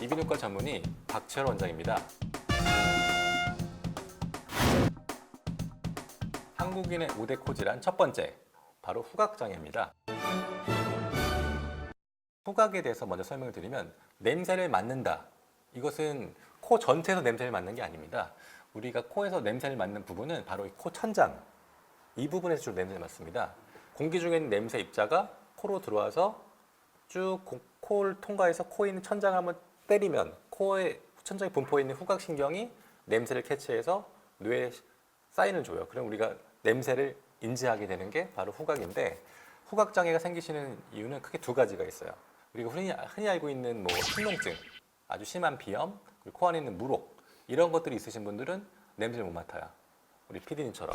이비인후과 전문의 박철 원장입니다. 한국인의 5대 코 질환 첫 번째, 바로 후각장애입니다. 후각에 대해서 먼저 설명을 드리면 냄새를 맡는다. 이것은 코 전체에서 냄새를 맡는 게 아닙니다. 우리가 코에서 냄새를 맡는 부분은 바로 이코 천장. 이 부분에서 주로 냄새를 맡습니다. 공기 중에 있는 냄새 입자가 코로 들어와서 쭉 코- 코를 통과해서 코에 있는 천장을 한번 때리면 코에 천장에 분포해 있는 후각신경이 냄새를 캐치해서 뇌에 사인을 줘요. 그럼 우리가 냄새를 인지하게 되는 게 바로 후각인데 후각 장애가 생기시는 이유는 크게 두 가지가 있어요. 우리가 흔히, 흔히 알고 있는 뭐 충농증, 아주 심한 비염, 그리고 코 안에 있는 무록 이런 것들이 있으신 분들은 냄새를 못 맡아요. 우리 피디님처럼.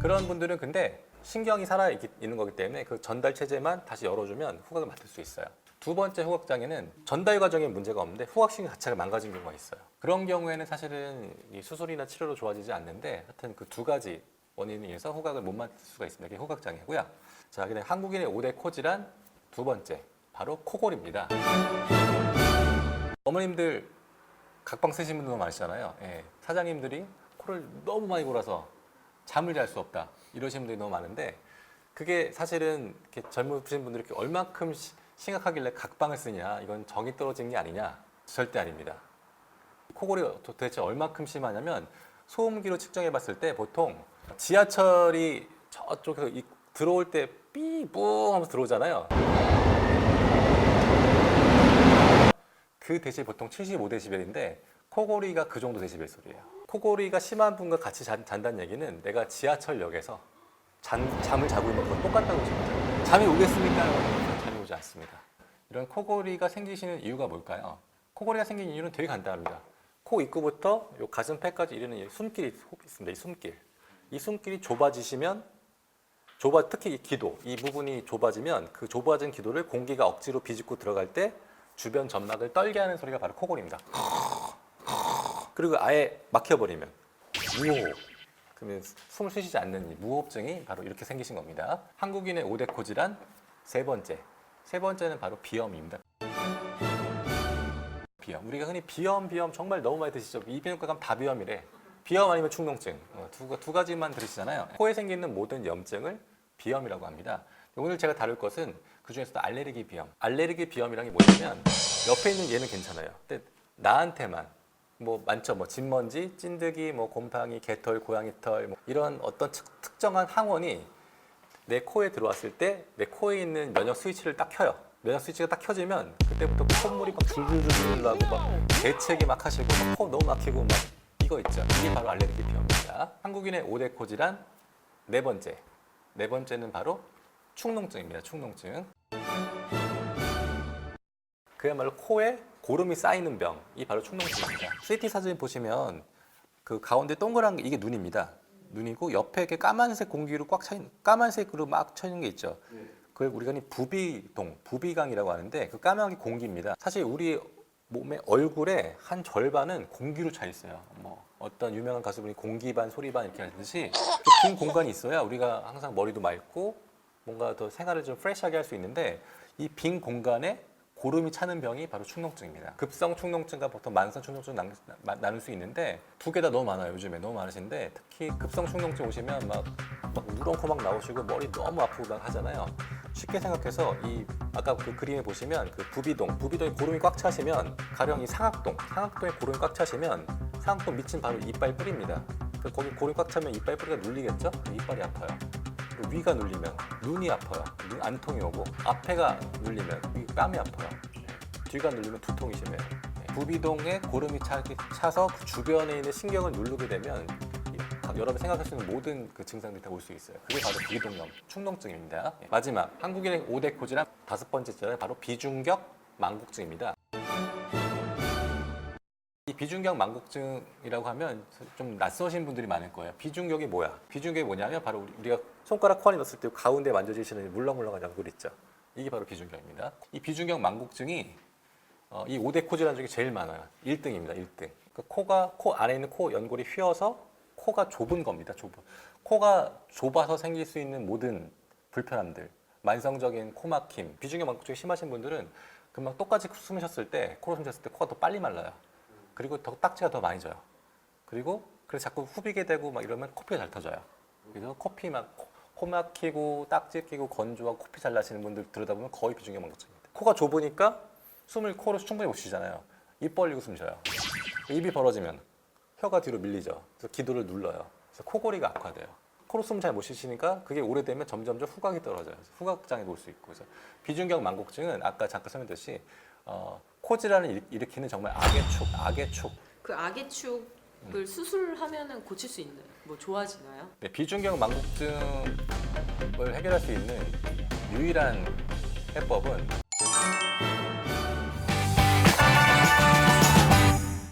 그런 분들은 근데 신경이 살아 있- 있는 거기 때문에 그 전달 체제만 다시 열어주면 후각을 맡을 수 있어요. 두 번째 후각 장애는 전달 과정에 문제가 없는데 후각 신경 자체가 망가진 경우가 있어요. 그런 경우에는 사실은 이 수술이나 치료로 좋아지지 않는데 하여튼 그 두 가지 원인에 의해서 후각을 못 맡을 수가 있습니다. 이게 후각 장애고요. 자, 그다음 한국인의 5대 코 질환 두 번째 바로 코골입니다. 어머님들 각방 쓰신 분들 많으시잖아요. 예, 사장님들이 코를 너무 많이 골아서 잠을 잘 수 없다 이러시는 분들이 너무 많은데 그게 사실은 이렇게 젊으신 분들이 이렇게 얼만큼 시- 심각하길래 각방을 쓰냐 이건 정이 떨어진 게 아니냐 절대 아닙니다. 코골이 도대체 얼만큼 심하냐면 소음기로 측정해 봤을 때 보통 지하철이 저쪽에서 이- 들어올 때 삐뿌 하면서 들어오잖아요. 그 대시 보통 75데시벨인데 코골이가 그 정도 데시벨 소리예요. 코골이가 심한 분과 같이 잔, 잔다는 얘기는 내가 지하철역에서 잠, 잠을 자고 있는 것과 똑같다고 생각해요. 잠이 오겠습니까? 잠이 오지 않습니다. 이런 코골이가 생기시는 이유가 뭘까요? 코골이가 생긴 이유는 되게 간단합니다. 코 입구부터 요 가슴폐까지 이르는 이 숨길이 있습니다. 이 숨길. 이 숨길이 좁아지시면 좁아 특히 이 기도 이 부분이 좁아지면 그 좁아진 기도를 공기가 억지로 비집고 들어갈 때 주변 점막을 떨게 하는 소리가 바로 코골입니다. 그리고 아예 막혀버리면 무호흡. 그러면 숨을 쉬시지 않는 이 무호흡증이 바로 이렇게 생기신 겁니다. 한국인의 5대 코질환 세 번째. 세 번째는 바로 비염입니다. 비염. 우리가 흔히 비염, 비염 정말 너무 많이 드시죠. 이비인후과 가면 다 비염이래. 비염 아니면 충농증. 어, 두, 두 가지만 들으시잖아요. 코에 생기는 모든 염증을 비염이라고 합니다. 오늘 제가 다룰 것은 그 중에서도 알레르기 비염. 알레르기 비염이라는 게 뭐냐면 옆에 있는 얘는 괜찮아요. 근데 나한테만 뭐 많죠. 뭐 진먼지, 찐득이, 뭐 곰팡이, 개털, 고양이털 뭐 이런 어떤 특, 특정한 항원이 내 코에 들어왔을 때 내 코에 있는 면역 스위치를 딱 켜요. 면역 스위치가 딱 켜지면 그때부터 콧물이 막 줄줄줄 나고 막 재채기 막 하시고 막 코 너무 막히고 막 이거 있죠. 이게 바로 알레르기 비염입니다. 한국인의 5대 코 질환 네 번째. 네 번째는 바로 축농증입니다. 축농증. 그야말로 코에 고름이 쌓이는 병이 바로 축농증입니다. CT 사진 보시면 그 가운데 동그란 게 이게 눈입니다. 눈이고 옆에 이렇게 까만색 공기로 꽉 차 있는 까만색으로 막 차 있는 게 있죠. 그걸 우리가 부비동, 부비강이라고 하는데 그 까만 게 공기입니다. 사실 우리 몸의 얼굴의 한 절반은 공기로 차 있어요. 뭐 어떤 유명한 가수분이 공기 반 소리 반 이렇게 하듯이 그빈 공간이 있어야 우리가 항상 머리도 맑고 뭔가 더 생활을 좀 프레시하게 할 수 있는데 이 빈 공간에 고름이 차는 병이 바로 축농증입니다. 급성 축농증과 보통 만성 축농증 나, 나- 나눌 수 있는데 두 개 다 너무 많아요. 요즘에 너무 많으신데 특히 급성 축농증 오시면 막, 막 누런코 막 나오시고 머리 너무 아프고 막 하잖아요. 쉽게 생각해서 이 아까 그 그림에 보시면 그 부비동, 부비동에 고름이 꽉 차시면 가령 이 상악동, 상악동에 고름이 꽉 차시면 상악동 밑은 바로 이빨 뿌리입니다. 그 거기 고름이 꽉 차면 이빨 뿌리가 눌리겠죠? 이빨이 아파요. 그리고 위가 눌리면 눈이 아파요. 눈 안통이 오고 앞에가 눌리면 위 뺨이 아파요. 뒤가 눌리면 두통이 심해요. 네. 부비동에 고름이 차, 차서 그 주변에 있는 신경을 누르게 되면 여러분 생각할 수 있는 모든 그 증상들이 다 올 수 있어요. 그게 바로 부비동염, 축농증입니다. 네. 마지막 한국인의 5대 코질환 다섯 번째는 바로 비중격 망국증입니다. 이 비중격 망국증이라고 하면 좀 낯서신 분들이 많을 거예요. 비중격이 뭐야? 비중격이 뭐냐면 바로 우리- 우리가 손가락 코안에 넣었을 때 가운데 만져주시는 물렁물렁한 연골 있죠. 이게 바로 비중격입니다. 이 비중격 망국증이 어, 이 5대 코 질환 중에 제일 많아요. 1등입니다. 1등. 그러니까 코가 코 안에 있는 코 연골이 휘어서 코가 좁은 겁니다. 좁은. 코가 좁아서 생길 수 있는 모든 불편함들, 만성적인 코막힘, 비중격 망국증이 심하신 분들은 그 금방 똑같이 숨 쉬었을 때 코로 숨 쉬었을 때 코가 더 빨리 말라요. 그리고 더 딱지가 더 많이 져요. 그리고 그래서 자꾸 후비게 되고 막 이러면 코피가 잘 터져요. 그래서 코피 막 코- 코 막히고 딱지 끼고 건조하고 코피 잘 나시는 분들 들여다보면 거의 비중격 망곡증입니다. 코가 좁으니까 숨을 코로 충분히 못 쉬잖아요. 입 벌리고 숨 쉬어요. 입이 벌어지면 혀가 뒤로 밀리죠. 그래서 기도를 눌러요. 그래서 코골이가 악화돼요. 코로 숨 잘 못 쉬시니까 그게 오래되면 점점점 후각이 떨어져요. 그래서 후각 장애도 올수 있고. 그래서 비중격 망곡증은 아까 잠깐 설명드렸듯이 어, 코 질환을 일- 일으키는 정말 악의 축, 악의 축. 그 악의 축을 수술하면은 고칠 수 있나요? 뭐 좋아지나요? 네, 비중격 망곡증을 해결할 수 있는 유일한 해법은